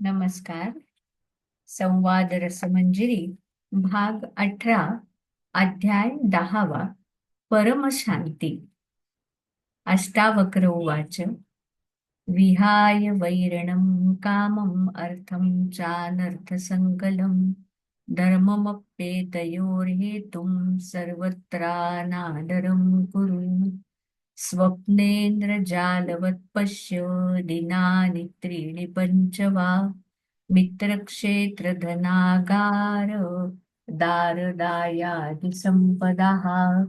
नमस्कार. संवाद रसमंजिरी भाग अठरा अध्याय दहावा परमशांती. अष्टावक्र उवाच विहाय वैरणं कामम् अर्थं चानर्थसङ्कलं धर्ममप्येतयोर्हेतुं सर्वत्रानादरं कुरु। स्वप्नेन्द्रजालवत्पश्य दिनानि त्रीणि पञ्च वा मित्रक्षेत्रधनागार दारदायादिसम्पदाः।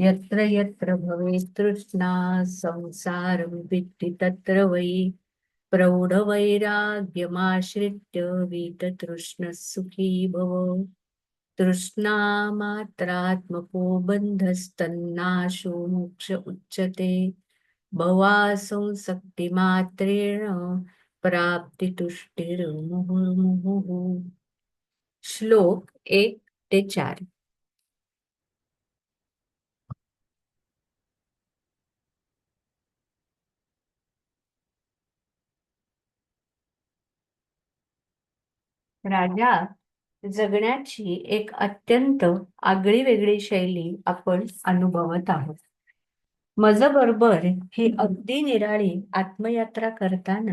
यत्र यत्र भवेत् तृष्णा संसारं तत्र वै। प्रौढवैराग्यमाश्रित्य वीततृष्णः सुखी भव। तृष्णामात्रात्मको बन्धस्तन्नाशो मोक्ष उच्यते। भवासंसक्तिमात्रेण प्राप्तितुष्टिर्मुहुर्मुहुः। श्लोक एक ते चार। राजा जगण्याची एक अत्यंत आगळी वेगळी शैली आपण अनुभवत आहोत. मजबरोबर ही अगदी निराळी आत्मयात्रा करताना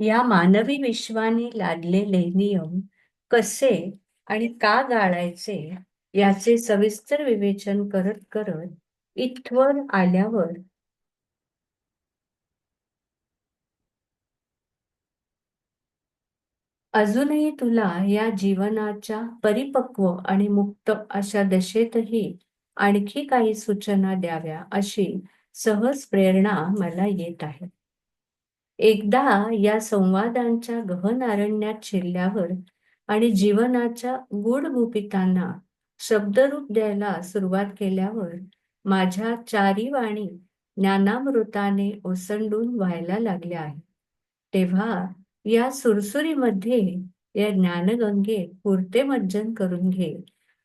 या मानवी विश्वाने लादलेले नियम कसे आणि का गाळायचे याचे सविस्तर विवेचन करत करत इथवर आल्यावर अजूनही तुला या जीवनाच्या परिपक्व आणि मुक्त अशा दशेतही आणखी काही सूचना द्याव्या अशी सहज प्रेरणा मला येत आहे. एकदा या संवादांच्या गहन अरण्यात शिरल्यावर आणि जीवनाच्या गूढ गुपितांना शब्दरूप द्यायला सुरुवात केल्यावर माझ्या चारी वाणी ज्ञानामृताने ओसंडून व्हायला लागल्या आहे तेव्हा या सुरसुरीमध्ये या ज्ञानगंगेत पुरते मज्जन करून घे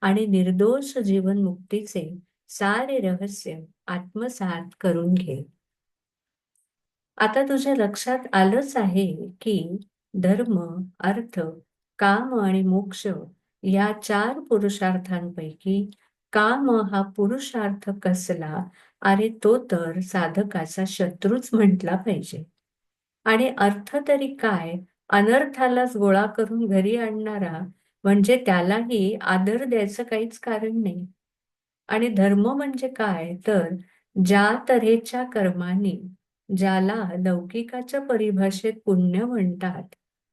आणि निर्दोष जीवन मुक्तीचे सारे रहस्य आत्मसात करून घे आता तुझ्या लक्षात आलंच आहे की धर्म अर्थ काम आणि मोक्ष या चार पुरुषार्थांपैकी काम हा पुरुषार्थ कसला? अरे तो तर साधकाचा शत्रूच म्हटला पाहिजे. आणि अर्थ तरी काय? अनर्थालाच गोळा करून घरी आणणारा म्हणजे त्यालाही आदर द्यायचं काहीच कारण नाही. आणि धर्म म्हणजे काय? तर ज्या तऱ्हेच्या कर्माने ज्याला लौकिकाच्या परिभाषेत पुण्य म्हणतात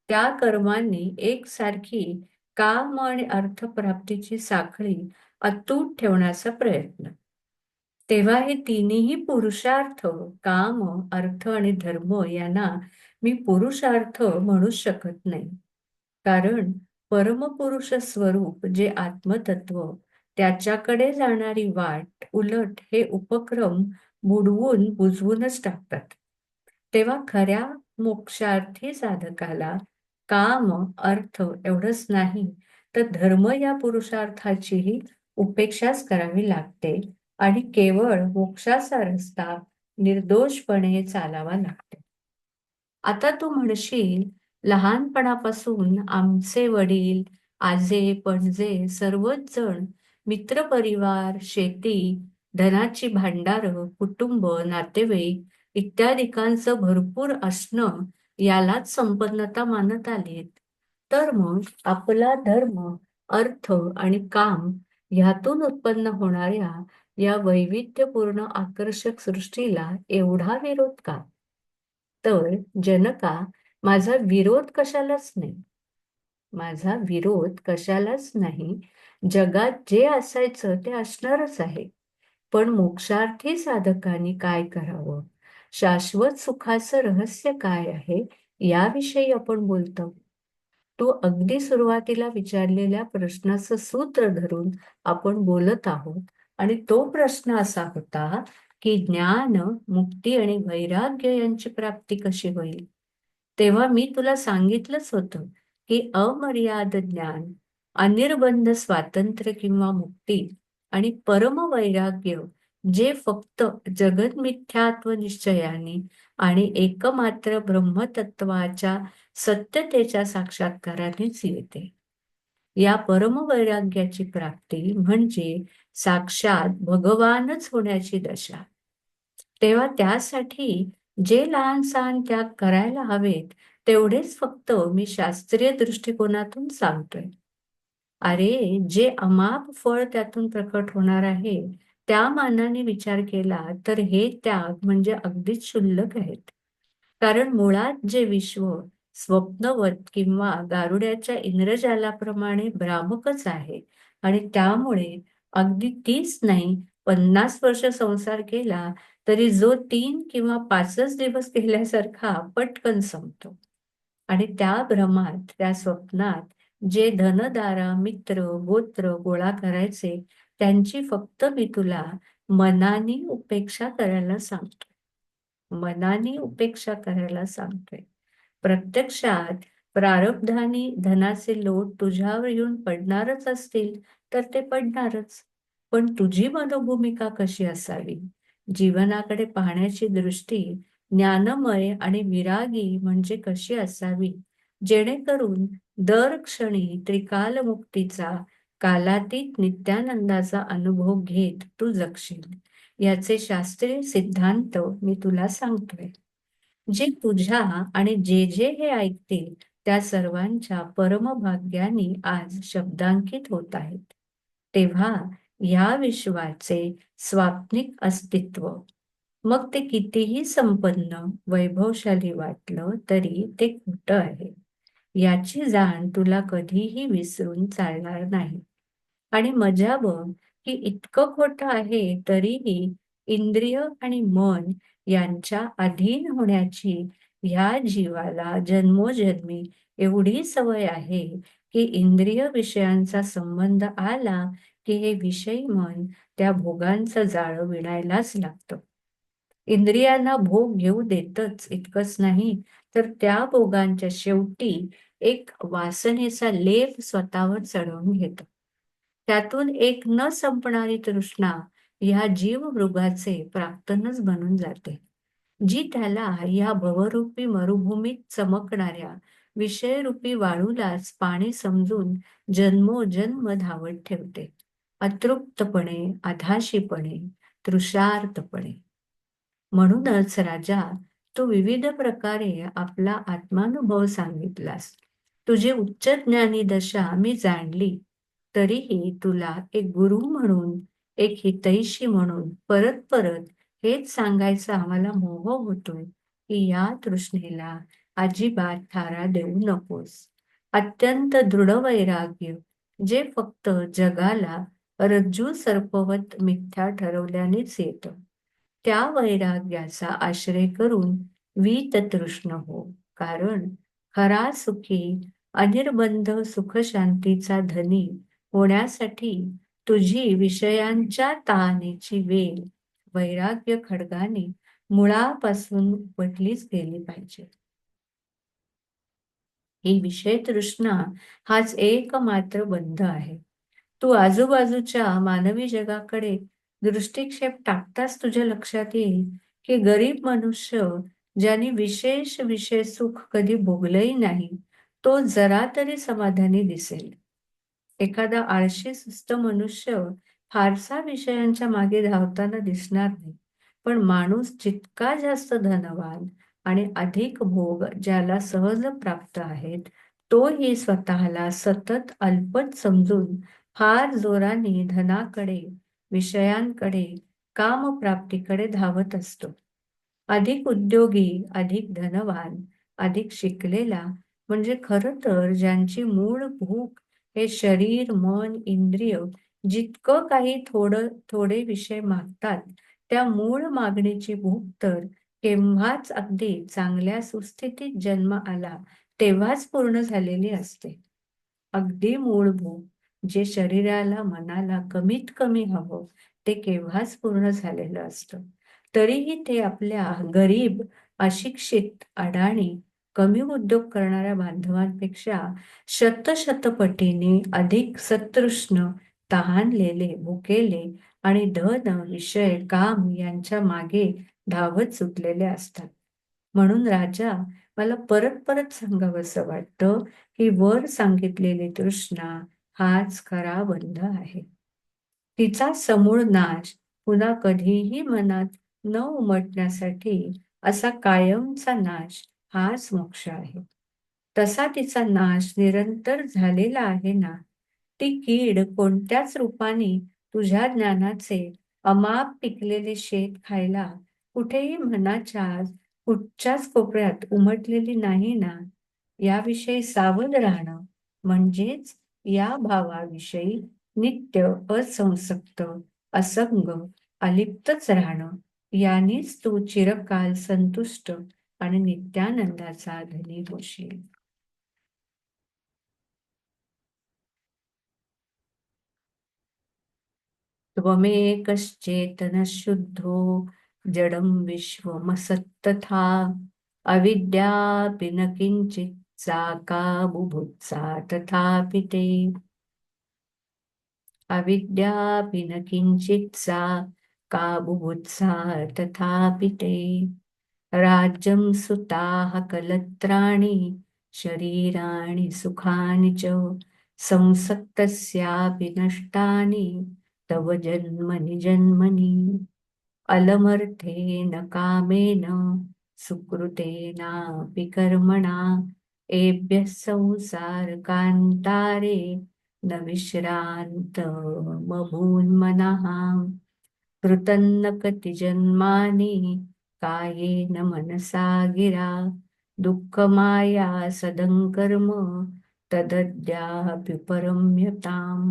त्या कर्मांनी एकसारखी काम आणि अर्थप्राप्तीची साखळी अतूट ठेवण्याचा प्रयत्न. तेव्हा हे तिन्ही पुरुषार्थ काम अर्थ आणि धर्म यांना मी पुरुषार्थ म्हणू शकत नाही. कारण परमपुरुष स्वरूप जे आत्मतत्व त्याच्याकडे जाणारी वाट उलट हे उपक्रम बुडवून बुजवूनच टाकतात. तेव्हा खऱ्या मोक्षार्थी साधकाला काम अर्थ एवढंच नाही तर धर्म या पुरुषार्थाचीही उपेक्षाच करावी लागते. आणि केवळ मोक्षाचा रस्ता निर्दोषपणे चालावा लागतो. आता तू म्हणशील लहानपणापासून आमचे वडील आजे पणजे सर्वच जण मित्रपरिवार शेती धनाची भांडार कुटुंब नातेवाईक इत्यादिकांचं भरपूर असणं यालाच संपन्नता मानत आलेत. तर मग आपला धर्म अर्थ आणि काम ह्यातून उत्पन्न होणाऱ्या या वैविध्यपूर्ण आकर्षक सृष्टीला एवढा विरोध का? तर जनका माझा विरोध कशालाच नाही. माझा विरोध कशालाच नाही. जगात जे असायचं ते असणारच आहे. पण मोक्षार्थी साधकांनी काय करावं? शाश्वत सुखाचं रहस्य काय आहे? याविषयी आपण बोलतो. तो अगदी सुरुवातीला विचारलेल्या प्रश्नाचं सूत्र धरून आपण बोलत आहोत. आणि तो प्रश्न असा होता की ज्ञान मुक्ती आणि वैराग्य यांची प्राप्ती कशी होईल? तेव्हा मी तुला सांगितलंच होतं की अमर्याद ज्ञान अनिर्बंध स्वातंत्र्य किंवा मुक्ती आणि परम वैराग्य जे फक्त जगत मिथ्यात्व निश्चयाने आणि एकमात्र ब्रह्मतत्वाच्या सत्यतेच्या साक्षात्कारानेच येते. या परमवैराग्याची प्राप्ती म्हणजे साक्षात भगवानच होण्याची दशा. तेव्हा त्यासाठी जे लहान सहान त्याग करायला हवेत तेवढेच फक्त मी शास्त्रीय दृष्टिकोनातून सांगतोय. अरे जे अमाप फळ त्यातून प्रकट होणार आहे त्या मानाने विचार केला तर हे त्याग म्हणजे अगदीच शुल्लक आहेत. कारण मुळात जे विश्व स्वप्नवत किंवा गारुड्याच्या इंद्रजालाप्रमाणे भ्रामकच आहे आणि त्यामुळे अगदी तीस नाही पन्नास वर्ष संसार केला तरी जो तीन किंवा पाचच दिवस केल्यासारखा पटकन संपतो. आणि त्या भ्रमात त्या स्वप्नात जे धनदारा मित्र गोत्र गोळा करायचे त्यांची फक्त मी तुला मनाने उपेक्षा करायला सांगतोय. मनाने उपेक्षा करायला सांगतोय. प्रत्यक्षात प्रारब्धाने धनाचे लोट तुझ्यावर येऊन पडणारच असतील तर ते पडणारच. पण तुझी मनोभूमिका कशी असावी? जीवनाकडे पाहण्याची दृष्टी ज्ञानमय आणि विरागी म्हणजे कशी असावी? जेणेकरून दर क्षणी त्रिकालमुक्तीचा कालातीत नित्यानंदाचा अनुभव घेत तू जगशील. याचे शास्त्रीय सिद्धांत मी तुला सांगतोय. जे तुझ्या आणि जे जे हे ऐकतील त्या सर्वांच्या परमभाग्याने आज शब्दांकित होत आहेत. तेव्हा या विश्वाचे स्वाप्निक अस्तित्व. मग ते कितीही संपन्न वैभवशाली वाटलं तरी ते खोट आहे. याची जाण तुला कधीही विसरून चालणार नाही. आणि मजा बघ की इतकं खोटं आहे तरीही इंद्रिय आणि मन यांच्या अधीन होण्याची ह्या जीवाला जन्मोजन्मी एवढी सवय आहे की इंद्रिय विषयांचा संबंध आला की हे विषयी मन त्या भोगांचं जाळं विणायलाच लागतं. इंद्रियांना भोग घेऊ देतच इतकंच नाही तर त्या भोगांच्या शेवटी एक वासनेचा लेप स्वतःवर चढवून घेत. त्यातून एक न संपणारी तृष्णा ह्या जीव मृगाचे प्राक्तनच बनून जाते. जी त्याला या भवरूपी मरुभूमीत चमकणाऱ्या विषयरूपी वाळूलाच पाणी समजून जन्मोजन्म धावत ठेवते. अतृप्तपणे अधाशीपणे तृषार्थपणे. म्हणूनच राजा तू विविध प्रकारे आपला आत्मानुभव सांगितलास. तुझी उच्च ज्ञानी दशा मी जाणली तरीही तुला एक गुरु म्हणून एक हितैषी म्हणून परत परत हेच सांगायचं आम्हाला मोह होतोय की या तृष्णेला अजिबात थारा देऊ नकोस. अत्यंत दृढ वैराग्य जे फक्त जगाला रज्जू सर्पवत मिथ्या ठरवल्यानेच येत. त्या वैराग्याचा आश्रय करून वीत तृष्ण हो कारण खरा सुखी अनिर्बंध सुखशांतीचा धनी होण्यासाठी तुझी विषयांच्या तहानेची वेल वैराग्य खडगाने मुळापासून उपटलीच गेली पाहिजे. ही विषय तृष्णा हाच एकमात्र बंध आहे. तू आजूबाजूच्या मानवी जगाकडे दृष्टिक्षेप टाकताच तुझ्या लक्षात येईल की गरीब मनुष्य ज्यांनी विशेष विषय सुख कधी भोगलंही नाही तो जरा तरी समाधानी दिसेल. एखादा आळशी सुस्त मनुष्य फारसा विषयांच्या मागे धावताना दिसणार नाही. पण माणूस जितका जास्त धनवान आणि अधिक भोग ज्याला सहज प्राप्त आहेत तोही स्वतःला सतत अल्पच समजून फार जोराने धनाकडे विषयांकडे कामप्राप्तीकडे धावत असतो. अधिक उद्योगी अधिक धनवान अधिक शिकलेला म्हणजे खरं तर ज्यांची मूळ भूक हे शरीर मन इंद्रिय जितकं काही थोडं थोडे विषय मागतात त्या मूळ मागणीची भूक तर केव्हाच अगदी चांगल्या सुस्थितीत जन्म आला तेव्हाच पूर्ण झालेली असते. अगदी मूळ भूक जे शरीराला मनाला कमीत कमी हवं ते केव्हाच पूर्ण झालेलं असतं. तरीही ते आपल्या गरीब अशिक्षित अडाणी कमी उद्योग करणाऱ्या बांधवांपेक्षा शतशतपटीने अधिक सतृष्ण तहानलेले भुकेले आणि धन विषय काम यांच्या मागे धावत सुटलेले असतात. म्हणून राजा मला परत परत सांगावंसं वाटतं की वर सांगितलेली तृष्णा हाच खरा बंध आहे. तिचा समूळ नाश पुन्हा कधीही मनात न उमटण्यासाठी असा कायमचा नाश हाच मोक्ष आहे. तसा तिचा नाश निरंतर झालेला आहे ना ती कीड कोणत्याच रूपाने तुझ्या ज्ञानाचे अमाप पिकलेले शेत खायला कुठेही मनाच्या कुठच्याच कोपऱ्यात उमटलेली नाही ना? याविषयी सावध राहणं म्हणजेच या भावाविषयी नित्य असंसक्त असंग अलिप्तच राहणं. यानेच तू चिरकाल संतुष्ट आणि नित्यानंदाचा धनी होशील. त्वमेकश्चेतन शुद्धो जडं विश्वमसत्तथा। अविद्यापि न किञ्चित् सा का बुभुत्सा तथापि ते। अविद्यापि न किञ्चित् सा का बुभुत्सा तथापि ते। राज्यं सुताः कलत्राणि शरीराणि सुखानि च। संसक्तस्यापि नष्टानि। तव जन्मनि जन्मनि अलमर्थेन कामेन सुकृतेनापि कर्मणा एभ्यः संसारकान्तारे न विश्रान्तमभून्मनः। कृतन्न कतिजन्मानि कायेन मनसा गिरा दुःखमाया सदङ्कर्म तदद्याप्युपरम्यताम्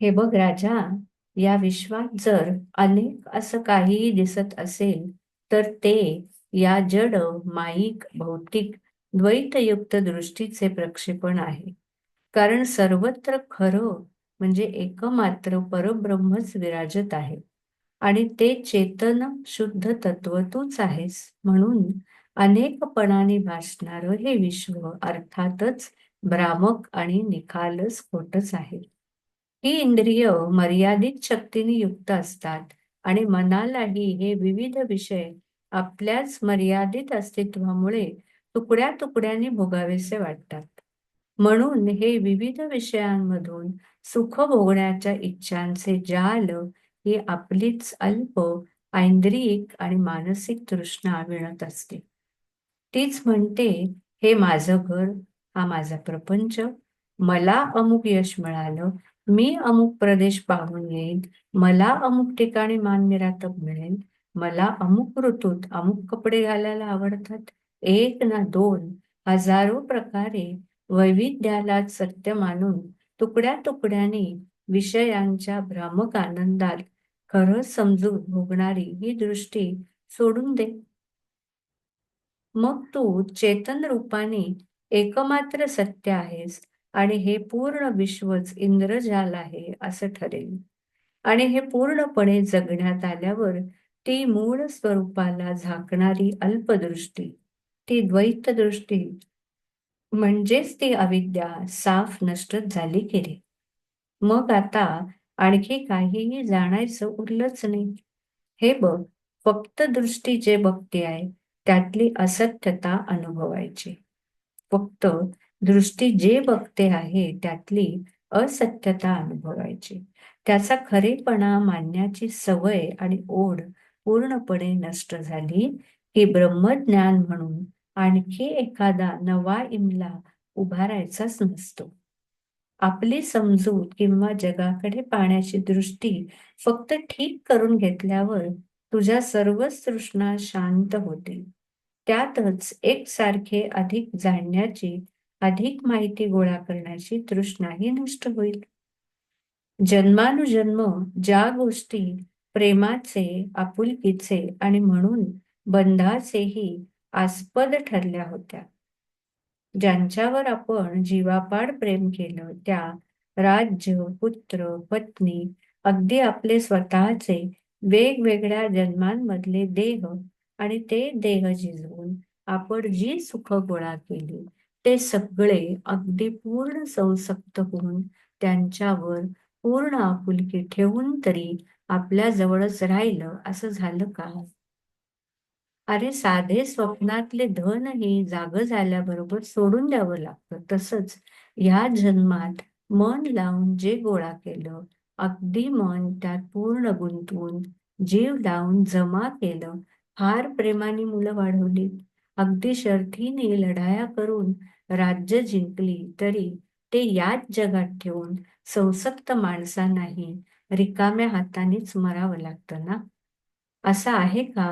हे बघ राजा या विश्वात जर अनेक असं काहीही दिसत असेल तर ते या जड माईक भौतिक द्वैतयुक्त दृष्टीचे प्रक्षेपण आहे. कारण सर्वत्र खरं म्हणजे एकमात्र परब्रह्मच विराजत आहे. आणि ते चेतन शुद्ध तत्व तूच आहेस म्हणून अनेकपणाने भासणारं हे विश्व अर्थातच भ्रामक आणि निखालस खोटच आहे. ही इंद्रिय मर्यादित शक्तीने युक्त असतात आणि मनालाही हे विविध विषय आपल्याच मर्यादित अस्तित्वामुळे तुकड्या तुकड्यांनी भोगावेसे वाटतात. म्हणून हे विविध विषयांमधून सुख भोगण्याच्या इच्छांचे जाल ही आपलीच अल्प ऐंद्रियिक आणि मानसिक तृष्णा विणत असते. तीच म्हणते हे माझं घर हा माझा प्रपंच. मला अमुक यश मिळालं मी अमुक प्रदेश पाहून येईन मला अमुक ठिकाणी मानमिरातब मिळेल मला अमुक ऋतूत अमुक कपडे घालायला आवडतात. एक ना दोन हजारो प्रकारे वैविध्याला सत्य मानून तुकड्या तुकड्याने विषयांच्या भ्रामक आनंदात खरं समजून भोगणारी ही दृष्टी सोडून दे. मग तू चेतन रूपाने एकमात्र सत्य आहेस आणि हे पूर्ण विश्वच इंद्रजाल आहे असं ठरेल. आणि हे पूर्णपणे जगण्यात आल्यावर ती मूळ स्वरूपाला झाकणारी अल्पदृष्टी ती द्वैत दृष्टी म्हणजेच ती अविद्या साफ नष्ट झाली गेली. मग आता आणखी काहीही जाणायचं उरलंच नाही. हे बघ फक्त दृष्टी जे बघते आहे त्यातली असत्यता अनुभवायची. फक्त दृष्टी जे बघते आहे त्यातली असत्यता अनुभवायची. त्याचा खरेपणा मानण्याची सवय आणि ओढ पूर्णपणे नष्ट झाली. की ब्रह्मज्ञान म्हणून आणखी एखादा नवा इमला उभारायचाच नसतो. आपली समजूत किंवा जगाकडे पाहण्याची दृष्टी फक्त ठीक करून घेतल्यावर तुझ्या सर्वच तृष्णा शांत होतील. त्यातच एकसारखे अधिक जाणण्याची अधिक माहिती गोळा करण्याची तृष्णाही नष्ट होईल. जन्मानुजन्म ज्या गोष्टी प्रेमाचे आपुलकीचे आणि म्हणून बंधाचेही आस्पद ठरल्या होत्या. ज्यांच्यावर आपण जीवापाड प्रेम केलं त्या राज्य पुत्र पत्नी अगदी आपले स्वतःचे वेगवेगळ्या जन्मांमधले देह आणि ते देह जिजवून आपण जी सुख गोळा केली ते सगळे अगदी पूर्ण संसक्त होऊन त्यांच्यावर पूर्ण आपुलकी ठेवून तरी आपल्या जवळच राहिलं असं झालं का? अरे साधे स्वप्नातले धन हे जाग झाल्याबरोबर सोडून द्यावं लागतं. तसंच या जन्मात मन लावून जे गोळा केलं अगदी मन त्यात पूर्ण गुंतवून जीव लावून जमा केलं फार प्रेमाने मुलं वाढवली अगदी शर्थीने लढाया करून राज्य जिंकली तरी ते याच जगात ठेवून संसक्त माणसांनाही रिकाम्या हातानेच मरावं लागतं ना? असं आहे का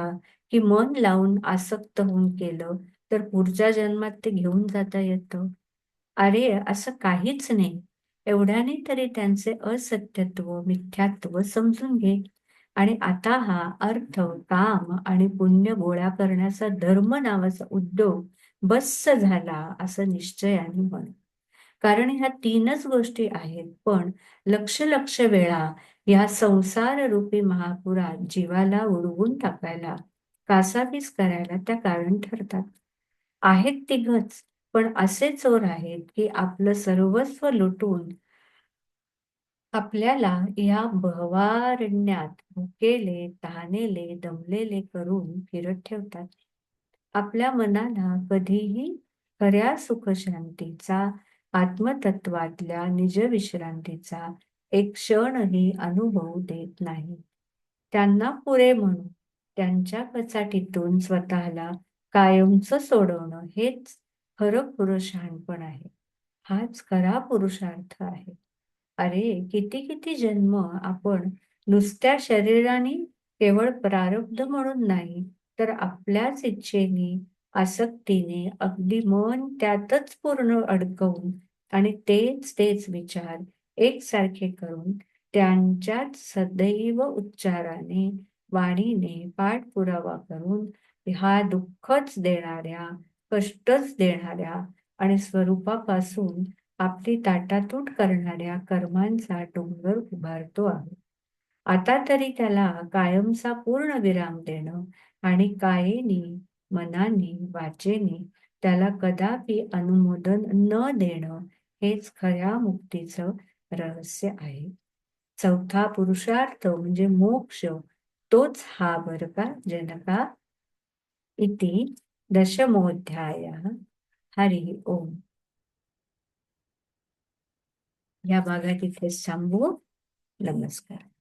की मन लावून आसक्त होऊन केलं तर पुढच्या जन्मात ते घेऊन जाता येतं? अरे असं काहीच नाही. एवढ्याने तरी त्यांचे असत्यत्व मिथ्यात्व समजून घे. आणि आता हा अर्थ काम आणि पुण्य गोळा करण्याचा धर्म नावाचा उद्योग बस्स झाला असं निश्चयाने म्हण. कारण ह्या तीनच गोष्टी आहेत पण लक्ष लक्ष वेळा या संसार रूपी महापुरात जीवाला उडवून टाकायला कासावीस करायला त्या कारण ठरतात. आहेत तिघच पण असे चोर आहेत की आपलं सर्वस्व लुटून आपल्याला या भवारण्यात भुकेले तहानेले दमलेले करून फिरत ठेवतात. आपल्या मनाला कधीही खऱ्या सुखशांतीचा आत्मतत्वातल्या निजविश्रांतीचा एक क्षणही अनुभव देत नाही. त्यांना पुरे म्हणून त्यांच्या कचाटीतून स्वतःला कायमचं सोडवणं हेच खरं पुरुषांपण आहे. हाच खरा पुरुषार्थ आहे. अरे किती किती जन्म आपण नुसत्या शरीराने केवळ प्रारब्ध म्हणून नाही तर आपल्याच इच्छेने आसक्तीने अगदी मन त्यातच पूर्ण अडकवून आणि तेच तेच विचार एकसारखे करून त्यांच्यात सदैव उच्चाराने वाणीने पाठपुरावा करून हा दुःखच देणाऱ्या कष्टच देणाऱ्या आणि स्वरूपापासून आपली ताटातूट करणाऱ्या कर्मांचा डोंगर उभारतो आहे. आता तरी त्याला कायमचा पूर्ण विराम देणं आणि कायेने मनाने वाचेने त्याला कदापि अनुमोदन न देणं हेच खऱ्या मुक्तीचं रहस्य आहे. चौथा पुरुषार्थ म्हणजे मोक्ष तोच हा बर का जनका इति दशमोध्याय. हरी ओम. या भागात इथे थांबू. नमस्कार.